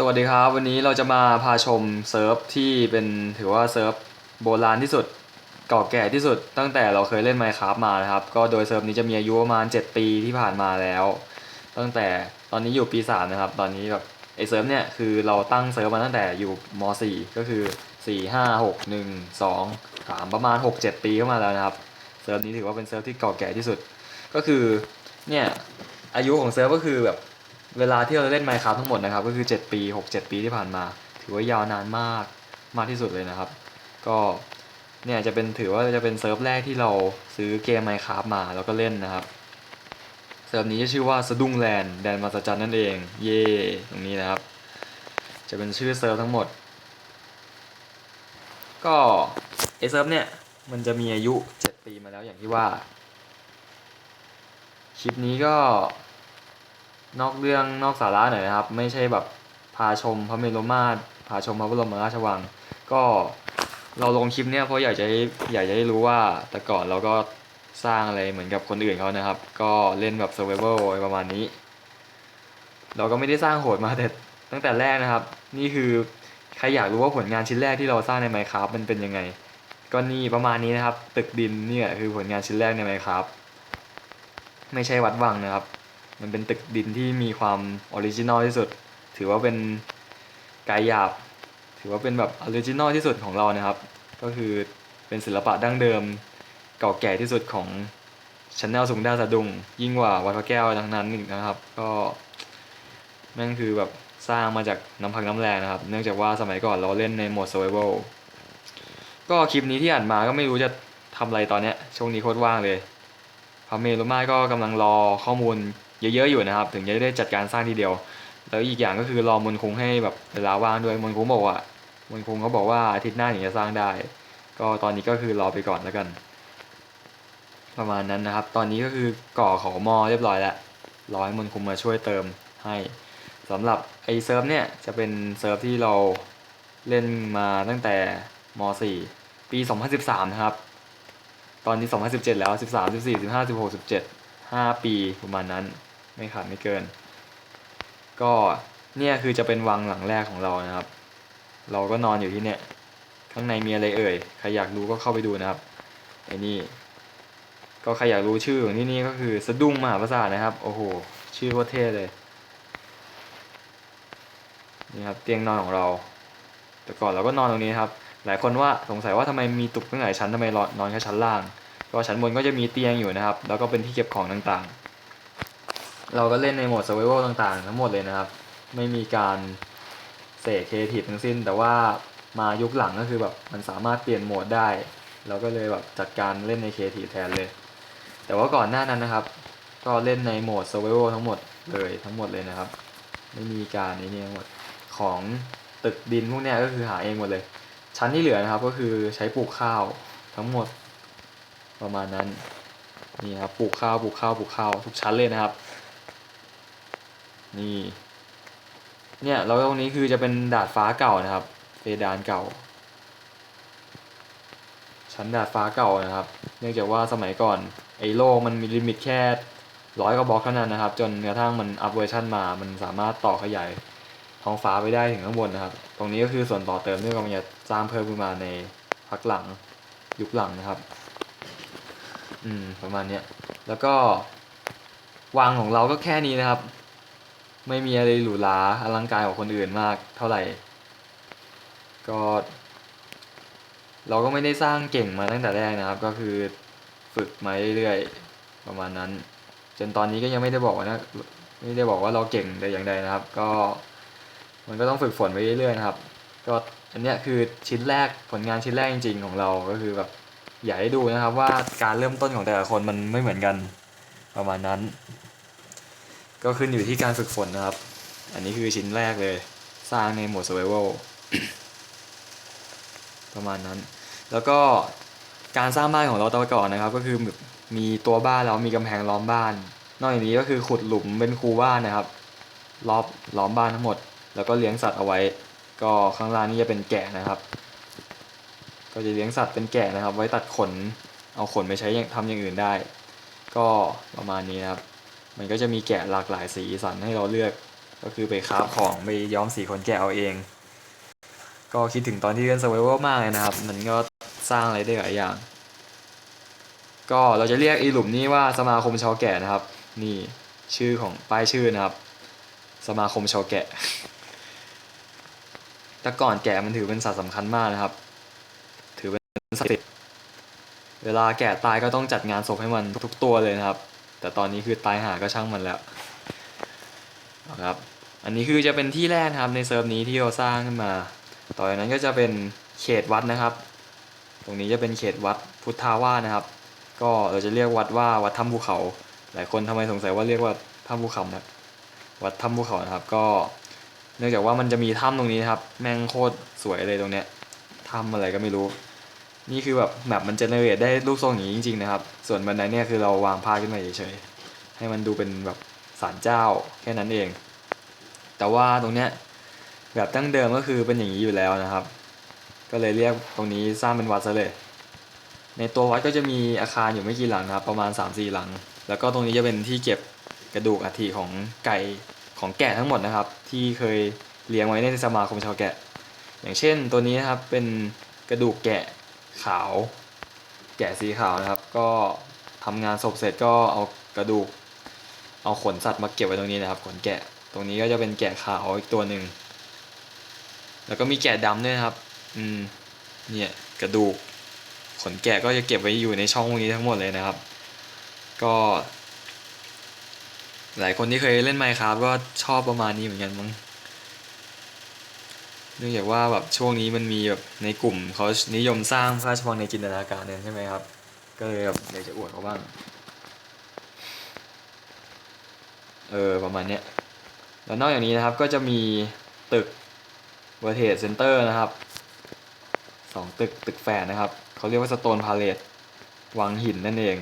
สวัสดีครับ วันนี้เราจะมาพาชมเซิร์ฟที่เป็นถือว่าเซิร์ฟโบราณที่สุดเก่าแก่ที่สุดตั้งแต่เราเคยเล่น Minecraft มานะครับ ก็โดยเซิร์ฟนี้จะมีอายุประมาณ 7 ปีที่ผ่านมาแล้ว ตั้งแต่ตอนนี้อยู่ปี 3 นะครับ ตอนนี้แบบไอเซิร์ฟเนี่ยคือเราตั้งเซิร์ฟมาตั้งแต่อยู่ม .4 ก็คือ 4 5 6 1 2 3 ประมาณ 6 7 ปีเข้ามาแล้วนะครับเซิร์ฟนี้ถือว่าเป็นเซิร์ฟที่เก่าแก่ที่สุด ก็คือเนี่ยอายุของเซิร์ฟก็คือแบบ เวลาที่เราเล่น Minecraft ทั้งหมดนะครับก็คือ 7 ปี 6 7 ปีที่ผ่านมา ถือว่ายาวนานมากมากที่สุดเลยนะครับ ก็เนี่ยจะเป็นถือว่าจะเป็นเซิร์ฟแรกที่เราซื้อเกม Minecraft มาแล้วก็เล่นนะครับเซิร์ฟนี้จะชื่อว่าสะดุ้งแลนด์แดนมาสจันนั่นเอง เย่ตรงนี้นะครับ จะเป็นชื่อเซิร์ฟทั้งหมด ก็ไอเซิร์ฟเนี่ยมันจะมีอายุ 7 ปีมาแล้วอย่างที่ว่า คลิปนี้ก็ นอกเรื่องนอกสาระหน่อยนะครับ ไม่ใช่แบบพาชมพระเมรุมาตรพาชมพระบรมราชวัง ก็เราลงคลิปเนี้ยเพราะอยากจะให้อยากจะให้รู้ว่าแต่ก่อนเราก็สร้างอะไรเหมือนกับคนอื่นเขานะครับ ก็เล่นแบบ survival อะไรประมาณนี้ เราก็ไม่ได้สร้างโหดมาแต่ตั้งแต่แรกนะครับ นี่คือใครอยากรู้ว่าผลงานชิ้นแรกที่เราสร้างใน Minecraft มันเป็นยังไง ก็นี่ประมาณนี้นะครับ ตึกดินเนี่ยคือผลงานชิ้นแรกใน Minecraft ไม่ใช่วัดวังนะครับ มันเป็นตึกดินที่มีความออริจินอลที่สุด ถือว่าเป็นกายหยาบ ถือว่าเป็นแบบออริจินอลที่สุดของเรานะครับ ก็คือเป็นศิลปะดั้งเดิม เก่าแก่ที่สุดของชแนลสุงดาสะดุงยิ่งกว่าวัดพระแก้วทั้งนั้นอีกนะครับ ก็แม่งคือแบบสร้างมาจากน้ำพักน้ำแรงนะครับ เนื่องจากว่าสมัยก่อนเราเล่นในโหมด survival ก็คลิปนี้ที่อ่านมาก็ไม่รู้จะทำอะไรตอนเนี้ยช่วงนี้โคตรว่างเลยพระเมรุมาก็กำลังรอข้อมูล เยอะๆอยู่นะครับ ถึงจะได้จัดการสร้างทีเดียว แล้วอีกอย่างก็คือรอมนคงให้แบบเวลาว่างด้วยมนคงบอกว่ามนคงเขาบอกว่าอาทิตย์หน้าถึงจะสร้างได้ ก็ตอนนี้ก็คือรอไปก่อนแล้วกัน ประมาณนั้นนะครับ ตอนนี้ก็คือก่อขอมอเรียบร้อยแล้วรอให้มนคงมาช่วยเติมให้สำหรับไอเซิร์ฟเนี่ยจะเป็นเซิร์ฟที่เราเล่นมาตั้งแต่ม .4 ปี 2013 นะครับ ตอนนี้ 2017 แล้ว 13 14 15 16 17 5 ปีประมาณนั้น ไม่ขาดไม่เกิน ก็เนี่ยคือจะเป็นวังหลังแรกของเรานะครับ เราก็นอนอยู่ที่เนี่ย ข้างในมีอะไรเอ่ย ใครอยากรู้ก็เข้าไปดูนะครับไอ้นี่ ก็ใครอยากรู้ชื่อของที่นี่ก็คือสะดุ้งมหาปราสาทนะครับ โอ้โห ชื่อโคตรเท่เลย นี่ครับเตียงนอนของเรา แต่ก่อนเราก็นอนตรงนี้ครับ หลายคนว่าสงสัยว่าทำไมมีตึกตั้งหลายชั้นทำไมนอนแค่ชั้นล่าง ก็ชั้นบนก็จะมีเตียงอยู่นะครับ แล้วก็เป็นที่เก็บของต่างๆ เราก็เล่นในโหมด survival ต่างๆ ทั้งหมดเลยนะครับ ไม่มีการเสกเคทีฟทั้งสิ้น แต่ว่ามายุคหลังก็คือแบบมันสามารถเปลี่ยนโหมดได้ เราก็เลยแบบจัดการเล่นในเคทีแทนเลย แต่ว่าก่อนหน้านั้นนะครับ ก็เล่นในโหมด survival ทั้งหมดเลยทั้งหมดเลยนะครับ ไม่มีการนี้นี่ทั้งหมดของตึกดินพวกเนี้ยก็คือหาเองหมดเลย ชั้นที่เหลือนะครับก็คือใช้ปลูกข้าวทั้งหมดประมาณนั้นนี่ครับปลูกข้าวปลูกข้าวปลูกข้าวทุกชั้นเลยนะครับ นี่ เนี่ยแล้วตรงนี้คือจะเป็นดาดฟ้าเก่านะครับเพดานเก่า ชั้นดาดฟ้าเก่านะครับ เนื่องจากว่าสมัยก่อนไอ้โลกมันมีลิมิตแค่ร้อยกว่าบล็อกเท่านั้นนะครับ จนกระทั่งมันอัปเวอร์ชันมา มันสามารถต่อขยายท้องฟ้าไปได้ถึงข้างบนนะครับ ตรงนี้ก็คือส่วนต่อเติมที่กำลังจะสร้างเพิ่มขึ้นมาในพักหลังยุคหลังนะครับ อืมประมาณเนี้ยแล้วก็วางของเราก็แค่นี้นะครับ ไม่มีอะไรหรูหราอลังการกว่าคนอื่นมากเท่าไหร่ ก็ เราก็ไม่ได้สร้างเก่งมาตั้งแต่แรกนะครับ ก็คือฝึกมาเรื่อยๆประมาณนั้น จนตอนนี้ก็ยังไม่ได้บอกว่านะไม่ได้บอกว่าเราเก่งแต่อย่างใดนะครับ ก็มันก็ต้องฝึกฝนไปเรื่อยๆนะครับ ก็อันเนี้ยคือชิ้นแรกผลงานชิ้นแรกจริง ๆ ของเราก็คือแบบอยากให้ดูนะครับว่าการเริ่มต้นของแต่ละคนมันไม่เหมือนกันประมาณนั้น ก็ขึ้นอยู่ที่การฝึกฝนนะครับ อันนี้คือชิ้นแรกเลย สร้างในโหมด survival ประมาณนั้น แล้วก็การสร้างบ้านของเราตอนก่อนนะครับ ก็คือมีตัวบ้านแล้วมีกำแพงล้อมบ้าน นอกจากนี้ก็คือขุดหลุมเป็นคูบ้านนะครับรอบล้อมบ้านทั้งหมด แล้วก็เลี้ยงสัตว์เอาไว้ ก็ข้างล่างนี่จะเป็นแกะนะครับ ก็จะเลี้ยงสัตว์เป็นแกะนะครับ ไว้ตัดขน เอาขนไปใช้อย่างทำอย่างอื่นได้ ก็ประมาณนี้นะครับ มันก็จะมีแกะหลากหลายสีสันให้เราเลือก ก็คือไปคราฟของไปย้อมสีขนแกะเอาเอง ก็คิดถึงตอนที่เล่น survival มากเลยนะครับ มันก็สร้างอะไรได้หลายอย่าง ก็เราจะเรียกอีหลุมนี้ว่าสมาคมชาวแกะนะครับ นี่ชื่อของป้ายชื่อนะครับ สมาคมชาวแกะ แต่ก่อนแกะมันถือเป็นสัตว์สำคัญมากนะครับ ถือเป็นสัตว์เวลาแกะตายก็ต้องจัดงานศพให้มันทุกตัวเลยนะครับ แต่ตอนนี้คือตายหาก็ช่างมันแล้วนะครับ อันนี้คือจะเป็นที่แรกครับในเซิร์ฟนี้ที่เราสร้างขึ้นมา ต่อจากนั้นก็จะเป็นเขตวัดนะครับ ตรงนี้จะเป็นเขตวัดพุทธาวาสนะครับ ก็เราจะเรียกวัดว่าวัดถ้ำภูเขา หลายคนทำไมสงสัยว่าเรียกว่าถ้ำภูเขานะวัดถ้ำภูเขานะครับ ก็ เนื่องจากว่ามันจะมีถ้ำตรงนี้นะครับ แม่งโคตรสวยเลยตรงเนี้ยถ้ำอะไรก็ไม่รู้ นี่คือแบบแมปมันเจเนเรตได้รูปทรงอย่างนี้จริงๆนะครับ ส่วนบันไดเนี่ยคือเราวางผ้าขึ้นมาเฉยๆให้มันดูเป็นแบบศาลเจ้าแค่นั้นเอง แต่ว่าตรงเนี้ยแบบตั้งเดิมก็คือเป็นอย่างนี้อยู่แล้วนะครับ ก็เลยเรียกตรงนี้สร้างเป็นวัดซะเลย ในตัววัดก็จะมีอาคารอยู่ไม่กี่หลังนะครับ ประมาณ 3-4 หลัง แล้วก็ตรงนี้จะเป็นที่เก็บกระดูกอัฐิของไก่ของแกะทั้งหมดนะครับ ที่เคยเลี้ยงไว้ในสมาคมชาวแกะ อย่างเช่นตัวนี้นะครับเป็นกระดูกแกะ ขาว แกะสีขาวนะครับ ก็ทำงานศพเสร็จก็เอากระดูก เอาขนสัตว์มาเก็บไว้ตรงนี้นะครับขนแกะตรงนี้ก็จะเป็นแกะขาวอีกตัวหนึ่งแล้วก็มีแกะดำด้วยครับ อืม เนี่ยกระดูก ขนแกะก็จะเก็บไว้อยู่ในช่องพวกนี้ทั้งหมดเลยนะครับ ก็ หลายคนที่เคยเล่น Minecraft ก็ชอบประมาณนี้เหมือนกันมั้ง เนื่องจากว่าแบบช่วงนี้มันมีแบบในกลุ่มเขานิยมสร้างพระราชวังในจินตนาการเนี่ยใช่ไหมครับ ก็เลยแบบอยากจะอวดเขาบ้าง เออประมาณเนี้ยแล้วนอกจากนี้นะครับก็จะมีตึก w o r l d Trade Center นะครับสองตึกตึกแฝดนะครับเขาเรียกว่า Stone Palace วังหินนั่นเอง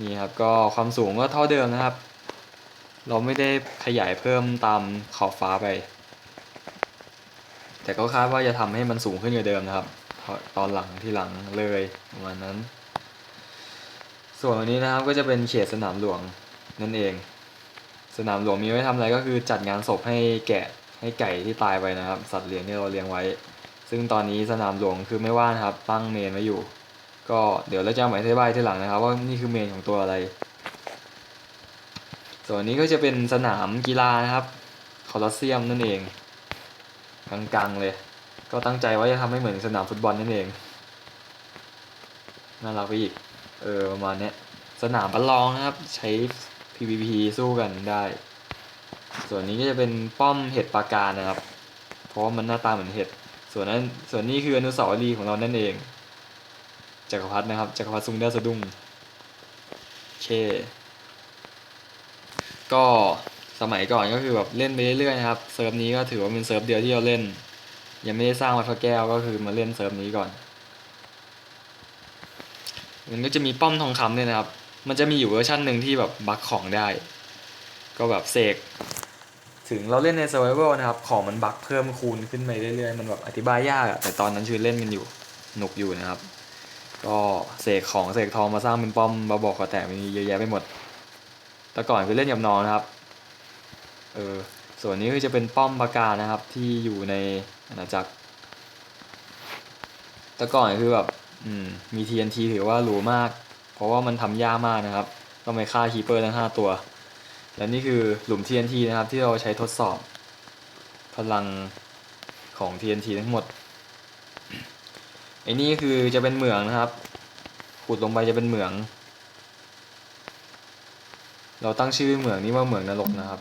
นี่ครับก็ความสูงก็เท่าเดิมนะครับ เราไม่ได้ขยายเพิ่มตามขอบฟ้าไป แต่ก็คาดว่าจะทำให้มันสูงขึ้นกว่าเดิมนะครับพราะตอนหลังที่หลังเลยประมาณนั้น ส่วนอันนี้นะครับก็จะเป็นเขตสนามหลวงนั่นเอง สนามหลวงมีไว้ทำอะไรก็คือจัดงานศพให้แกะให้ไก่ที่ตายไปนะครับ สัตว์เลี้ยงที่เราเลี้ยงไว้ ซึ่งตอนนี้สนามหลวงคือไม่ว่างนะครับ ตั้งเมนไว้อยู่ ก็เดี๋ยวเราจะมาอธิบายทีหลังนะครับ ว่านี่คือเมนของตัวอะไร ส่วนนนี้ก็จะเป็นสนามกีฬานะครับคอลอสเซียมนั่นเอง กลางๆเลย ก็ตั้งใจว่าจะทำให้เหมือนสนามฟุตบอลนั่นเอง น่ารักไปอีก เออประมาณนี้สนามประลองนะครับ ใช้ PVP สู้กันได้ ส่วนนี้ก็จะเป็นป้อมเห็ดปาการนะครับ เพราะมันหน้าตาเหมือนเห็ด ส่วนนั้น ส่วนนี้คืออนุสาวรีย์ของเรานั่นเอง จักรพรรดินะครับ จักรพรรดิซุงเดอร์สะดุ้งเค ก็ สมัยก่อนก็คือแบบเล่นไปเรื่อยๆนะครับเซิร์ฟนี้ก็ถือว่าเป็นเซิร์ฟเดียวที่เราเล่น ยังไม่ได้สร้างวัดพระแก้วก็คือมาเล่นเซิร์ฟนี้ก่อน มันก็จะมีป้อมทองคำด้วยนะครับ มันจะมีอยู่เวอร์ชันหนึ่งที่แบบบักของได้ ก็แบบเสกถึงเราเล่นใน survival นะครับ ของมันบักเพิ่มคูณขึ้นไปเรื่อยๆ มันแบบอธิบายยากอะแต่ตอนนั้นคือเล่นกันอยู่หนุกอยู่นะครับ ก็เสกของเสกทองมาสร้างเป็นป้อมบาบอกกระแตกมีเยอะแยะไปหมด แต่ก่อนคือเล่นกับน้องนะครับ เออส่วนนี้ก็จะเป็นป้อมปราการนะครับที่อยู่ในอาณาจักร แต่ก่อนคือแบบอืมมี TNT ถือว่าหรูมาก เพราะว่ามันทำยากมากนะครับต้องไปฆ่าคีเปอร์ทั้งห้าตัว และนี่คือหลุม TNT นะครับที่เราใช้ทดสอบ พลังของ TNT ทั้งหมดไอ้นี่คือจะเป็นเหมืองนะครับ ขุดลงไปจะเป็นเหมือง เราตั้งชื่อเหมืองนี้ว่าเหมืองนรกนะครับ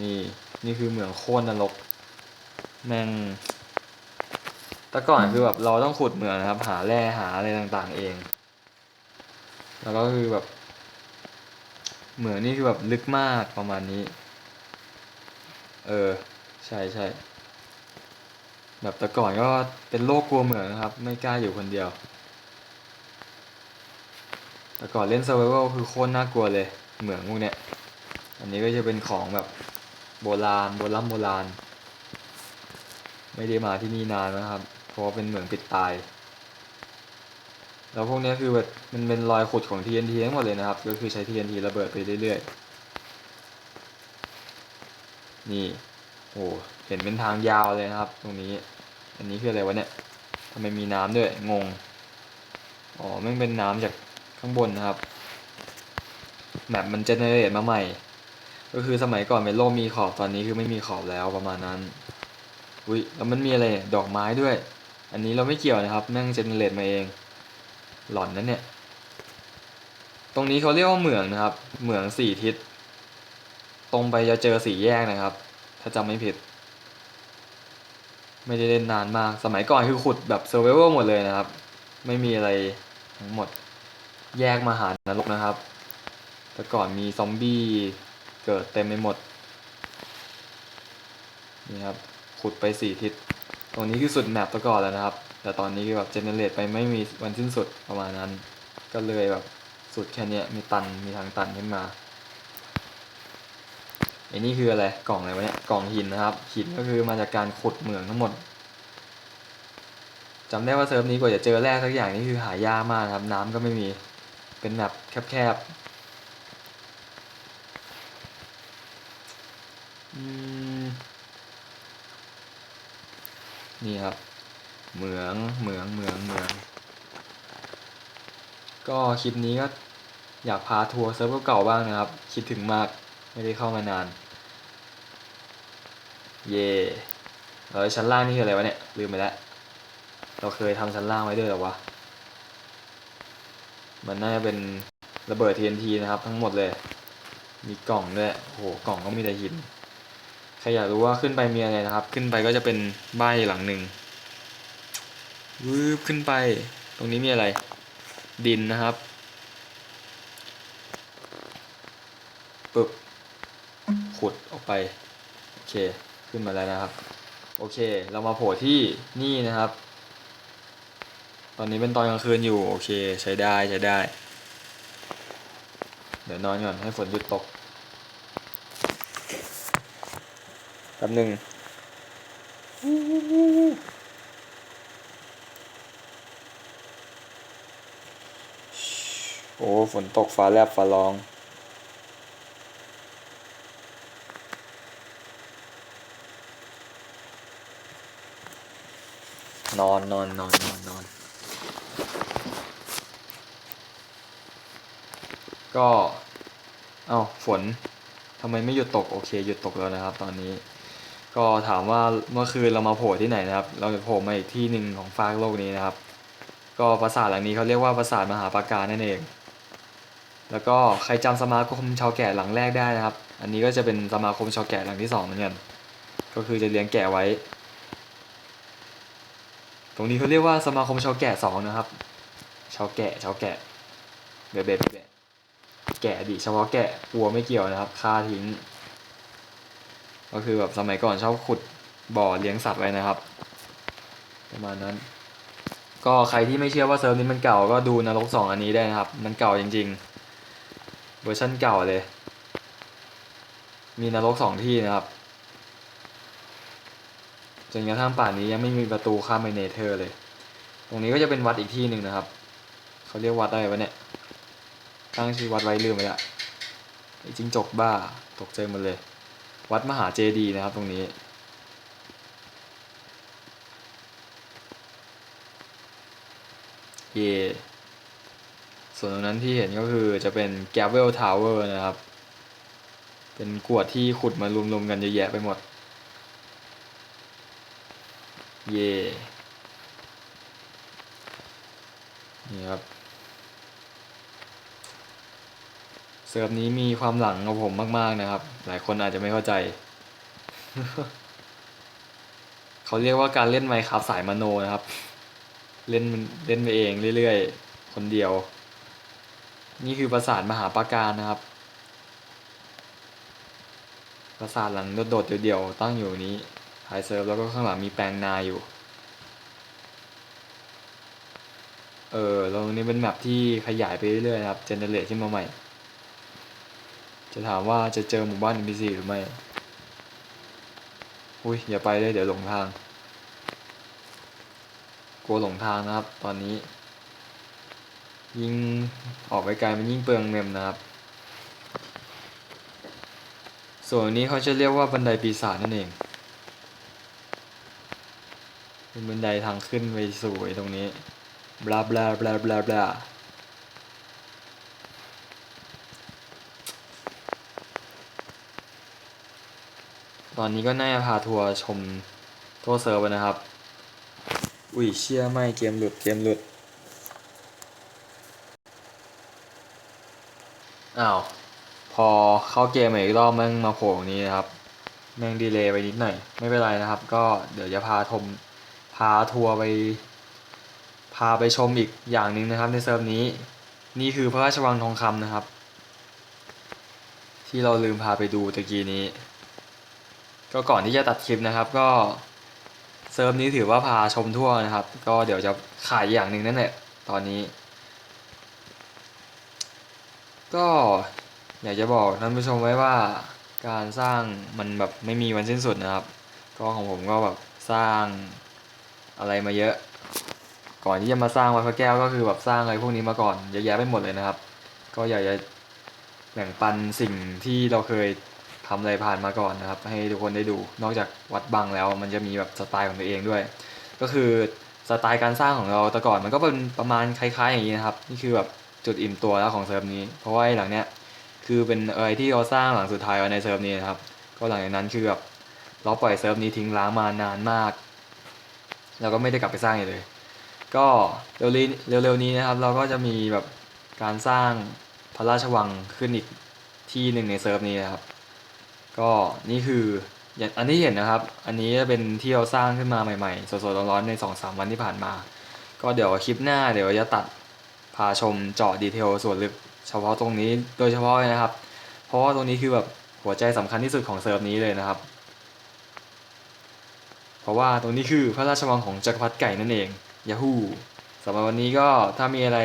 นี่ นี่คือเหมืองโค่นนรกแม่งแต่ก่อนคือแบบเราต้องขุดเหมืองนะครับ หาแร่หาอะไรต่างๆเอง แล้วก็คือแบบ เหมืองนี่คือแบบลึกมากประมาณนี้ เออ ใช่ใช่แบบแต่ก่อนก็เป็นโรคกลัวเหมืองนะครับ ไม่กล้าอยู่คนเดียว แต่ก่อนเล่น survival คือโคตรน่ากลัวเลย เหมืองพวกเนี้ย อันนี้ก็จะเป็นของแบบ โบราณโบราณโบราณ ไม่ได้มาที่นี่นานนะครับ เพราะเป็นเหมืองปิดตาย แล้วพวกนี้คือแบบมันเป็นรอยขุดของ TNT ทั้งหมดเลยนะครับ ก็คือใช้ TNT ระเบิดไปเรื่อยๆ นี่ โอ้เห็นเป็นทางยาวเลยนะครับ ตรงนี้ อันนี้คืออะไรวะเนี่ยทำไมมีน้ำด้วย งง อ๋อมันเป็นน้ำจากข้างบนนะครับแมปมันเจเนเรตมาใหม่ ก็คือสมัยก่อนเมโลมีขอบตอนนี้คือไม่มีขอบแล้วประมาณนั้นอุ้ยแล้วมันมีอะไรเนี่ยดอกไม้ด้วย อันนี้เราไม่เกี่ยวนะครับแม่งเจเนเรตมาเอง หลอนนั่นเนี่ย ตรงนี้เขาเรียกว่าเหมืองนะครับ เหมืองสี่ทิศ ตรงไปจะเจอสี่แยกนะครับ ถ้าจำไม่ผิด ไม่ได้เล่นนานมาก สมัยก่อนคือขุดแบบเซอร์ไวเวอร์หมดเลยนะครับ ไม่มีอะไรทั้งหมด แยกมาหานรกนะครับ แต่ก่อนมีซอมบี้ เกิดเต็มไปหมด นี่ครับ ขุดไปสี่ทิศ ตรงนี้คือสุดแมปต่ก่อนแล้วนะครับ แต่ตอนนี้คือแบบเจเนเรตไปไม่มีวันสิ้นสุดประมาณนั้น ก็เลยแบบสุดแค่นี้มีตัน มีทางตันขึ้นมาไอ้นี่คืออะไร กล่องอะไรวะเนี่ย กล่องหินนะครับ หินก็คือมาจากการขุดเหมืองทั้งหมดจำได้ว่าเซิร์ฟนี้กว่าจะเจอแร่สักอย่างนี่คือหายากมากนะครับ น้ำก็ไม่มี เป็นแบบแคบๆอืม นี่ครับ เหมืองเหมืองเหมืองเหมือง ก็คลิปนี้ก็อยากพาทัวร์เซิร์ฟเก่าๆบ้างนะครับ คิดถึงมากไม่ได้เข้ามานาน เย่แล้วชั้นล่างนี่คืออะไรวะเนี่ย ลืมไปแล้ว เราเคยทำชั้นล่างไว้ด้วยหรอวะ มันน่าจะเป็นระเบิด TNT นะครับ ทั้งหมดเลย มีกล่องด้วยโอ้โห กล่องก็มีแต่หิน รอยากรู้ว่าขึ้นไปมีอะไรนะครับ ขึ้นไปก็จะเป็นบ้านหลังหนึ่งวืบขึ้นไป ตรงนี้มีอะไร ดินนะครับปึ๊บขุดออกไป โอเค ขึ้นมาแล้วนะครับ โอเค เรามาโผล่ที่นี่นะครับ ตอนนี้เป็นตอนกลางคืนอยู่ โอเค ใช้ได้ใช้ได้ เดี๋ยวนอนก่อนให้ฝนหยุดตก แป๊บหนึ่งโอ้ ฝนตกฟ้าแลบฟ้าร้อง นอนนอนนอนนอนนอน ก็ เอ้า ฝนทำไมไม่หยุดตก โอเค หยุดตกแล้วนะครับ ตอนนี้ ก็ถามว่าเมื่อคืนเรามาโผล่ที่ไหนนะครับ เราจะโผล่มาอีกที่หนึ่งของฟากโลกนี้นะครับ ก็ปราสาทหลังนี้เขาเรียกว่าปราสาทมหาปราการนั่นเอง แล้วก็ใครจำสมาคมชาวแกะหลังแรกได้นะครับ อันนี้ก็จะเป็นสมาคมชาวแกะหลังที่สองเหมือนกัน ก็คือจะเลี้ยงแกะไว้ ตรงนี้เขาเรียกว่าสมาคมชาวแกะสองนะครับ ชาวแกะชาวแกะเบะเบะเบแกะดิเฉพาะแกะวัวไม่เกี่ยวนะครับฆ่าทิ้ง ก็คือแบบสมัยก่อนชอบขุดบ่อเลี้ยงสัตว์ไว้นะครับ ประมาณนั้น ก็ใครที่ไม่เชื่อว่าเซิร์ฟนี้มันเก่าก็ดูนรกสองอันนี้ได้นะครับ มันเก่าจริง ๆ เวอร์ชันเก่าเลย มีนรกสองที่นะครับจนกระทั่งป่านนี้ยังไม่มีประตูข้ามไปเนเธอร์เลย ตรงนี้ก็จะเป็นวัดอีกที่หนึ่งนะครับ เขาเรียกวัดอะไรวะเนี่ย ตั้งชื่อวัดไว้ลืมไปละไอ้จิงจกบ้าตกใจหมดเลย วัดมหาเจดีย์นะครับตรงนี้ เย ส่วนตรงนั้นที่เห็นก็คือจะเป็น Gavel Tower นะครับ เป็นกวดที่ขุดมารวมๆกันเยอะแยะไปหมด เย่นี่ครับ เซิร์ฟนี้มีความหลังกับผมมาก ๆนะครับ หลายคนอาจจะไม่เข้าใจ เขาเรียกว่าการเล่นไมค์ครับสายมโนนะครับ เล่นเล่นไปเองเรื่อยๆ คนเดียว นี่คือปราสาทมหาปราการนะครับ ปราสาทหลังโดดๆเดียวๆตั้งอยู่นี้ท้ายเซิร์ฟแล้วก็ข้างหลังมีแปลงนาอยู่เออตรงนี้เป็นแมปที่ขยายไปเรื่อยๆนะครับ เจเนเรตขึ้นมาใหม่ จะถามว่าจะเจอหมู่บ้าน NPC หรือไม่ อุ้ยอย่าไปเลยเดี๋ยวหลงทาง กลัวหลงทางนะครับ ตอนนี้ ยิ่งออกไปไกลมันยิ่งเปลืองเมมนะครับ ส่วนนนี้เขาจะเรียกว่าบันไดปีศาจนั่นเอง เป็นบันไดทางขึ้นไปสู่ไอ้ตรงนี้ บลาบลาบลาบลาบลา ตอนนี้ก็น่าจะพาทัวร์ชมทั่วเซิร์ฟแล้วนะครับ อุ้ยเชี่ยไม่เกมหลุดเกมหลุด อ้าว พอเข้าเกมอีกรอบแม่งมาโผล่ตรงนี้นะครับ แม่งดีเลย์ไปนิดหน่อย ไม่เป็นไรนะครับ ก็เดี๋ยวจะพาชมพาทัวร์ไป พาไปชมอีกอย่างหนึ่งนะครับในเซิร์ฟนี้ นี่คือพระราชวังทองคำนะครับ ที่เราลืมพาไปดูตะกี้นี้ ก็ก่อนที่จะตัดคลิปนะครับ ก็เซิร์ฟนี้ถือว่าพาชมทั่วนะครับ ก็เดี๋ยวจะขายอย่างหนึ่งนั่นแหละตอนนี้ ก็อยากจะบอกท่านผู้ชมไว้ว่าการสร้างมันแบบไม่มีวันสิ้นสุดนะครับ ก็ของผมก็แบบสร้างอะไรมาเยอะ ก่อนที่จะมาสร้างวัดพระแก้วก็คือแบบสร้างอะไรพวกนี้มาก่อนเยอะแยะไปหมดเลยนะครับ ก็อยากจะแบ่งปันสิ่งที่เราเคย ทำอะไรผ่านมาก่อนนะครับ ให้ทุกคนได้ดู นอกจากวัดบังแล้วมันจะมีแบบสไตล์ของตัวเองด้วย ก็คือสไตล์การสร้างของเราแต่ก่อนมันก็เป็นประมาณคล้ายๆอย่างนี้นะครับนี่คือแบบจุดอิ่มตัวแล้วของเซิร์ฟนี้ เพราะว่าหลังเนี้ยคือเป็นเอะไรที่เราสร้างหลังสุดท้ายไว้ในเซิร์ฟนี้นะครับ ก็หลังจากนั้นคือแบบเราปล่อยเซิร์ฟนี้ทิ้งร้างมานานมากแล้วก็ไม่ได้กลับไปสร้างอีกเลย ก็เร็วๆเร็วๆนี้นะครับ เราก็จะมีแบบการสร้างพระราชวังขึ้นอีกที่หนึ่งในเซิร์ฟนี้นะครับ ก็นี่คืออันที่เห็นนะครับ อันนี้จะเป็นที่เราสร้างขึ้นมาใหม่ๆ สดๆร้อนๆใน2อสวันที่ผ่านมา ก็เดี๋ยวคลิปหน้าเดี๋ยวจะตัดพาชมเจาะดีเทลส่วนลึกเฉพาะตรงนี้โดยเฉพาะนะครับ เพราะว่าตรงนี้คือแบบหัวใจสำคัญที่สุดของเซิร์ฟนี้เลยนะครับ เพราะว่าตรงนี้คือพระราชวังของจักรพรรดิไก่นั่นเองยาฮูสำหรับวันนี้ก็ถ้ามีอะไร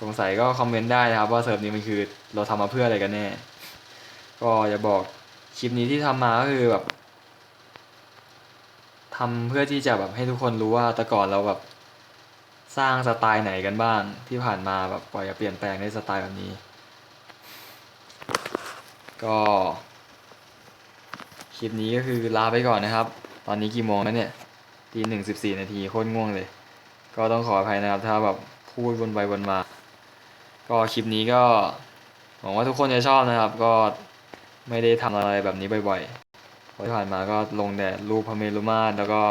สงสัยก็คอมเมนต์ได้นะครับ ว่าเซิร์ฟนี้มันคือเราทำมาเพื่ออะไรกันแน่ ก็จะบอกคลิปนี้ที่ทำมาก็คือแบบทำเพื่อที่จะแบบให้ทุกคนรู้ว่าแต่ก่อนเราแบบสร้างสไตล์ไหนกันบ้างที่ผ่านมาแบบปล่อยจะเปลี่ยนแปลงในสไตล์แบบนี้ ก็คลิปนี้ก็คือลาไปก่อนนะครับ ตอนนี้กี่โมงแล้วเนี่ยตีหนึ่งสิบสี่นาทีโคตรง่วงเลย ก็ต้องขออภัยนะครับถ้าแบบพูดวนไปวนมา ก็คลิปนี้ก็หวังว่าทุกคนจะชอบนะครับ ก็ ไม่ได้ทำอะไรแบบนี้บ่อยๆพราะที่ผ่านมาก็ลงแต่รูปพระเมรุมาตรแล้วก็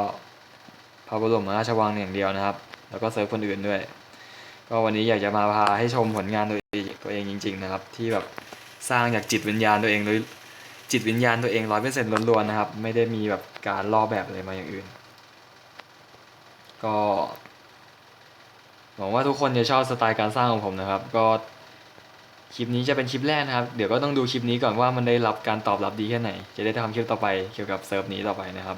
พระบรมราชวังอย่างเดียวนะครับ แล้วก็เซิร์ฟคนอื่นด้วย ก็วันนี้อยากจะมาพาให้ชมผลงานตัวเองตัวเองจริง ๆ นะครับ ที่แบบสร้างจากจิตวิญญาณตัวเองโดยจิตวิญญาณตัวเองร้อยเปอร์เซ็นต์ล้วนๆนะครับ ไม่ได้มีแบบการลอแบบอะไรมาอย่างอื่น ก็หวังว่าทุกคนจะชอบสไตล์การสร้างของผมนะครับ ก็ คลิปนี้จะเป็นคลิปแรกนะครับ เดี๋ยวก็ต้องดูคลิปนี้ก่อนว่ามันได้รับการตอบรับดีแค่ไหน จะได้ทำคลิปต่อไปเกี่ยวกับเซิร์ฟนี้ต่อไปนะครับ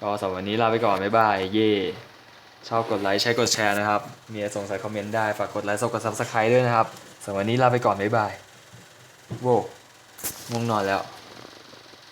ก็สำหรับวันนี้ลาไปก่อน บ๊ายบาย เย่ชอบกดไลค์ใช้กดแชร์นะครับ มีอะไรสงสัยคอมเมนต์ได้ ฝากกดไลค์กดซับสไครต์ด้วยนะครับสำหรับวันนี้ลาไปก่อน บ๊ายบาย โว้ง่วงนอนแล้ว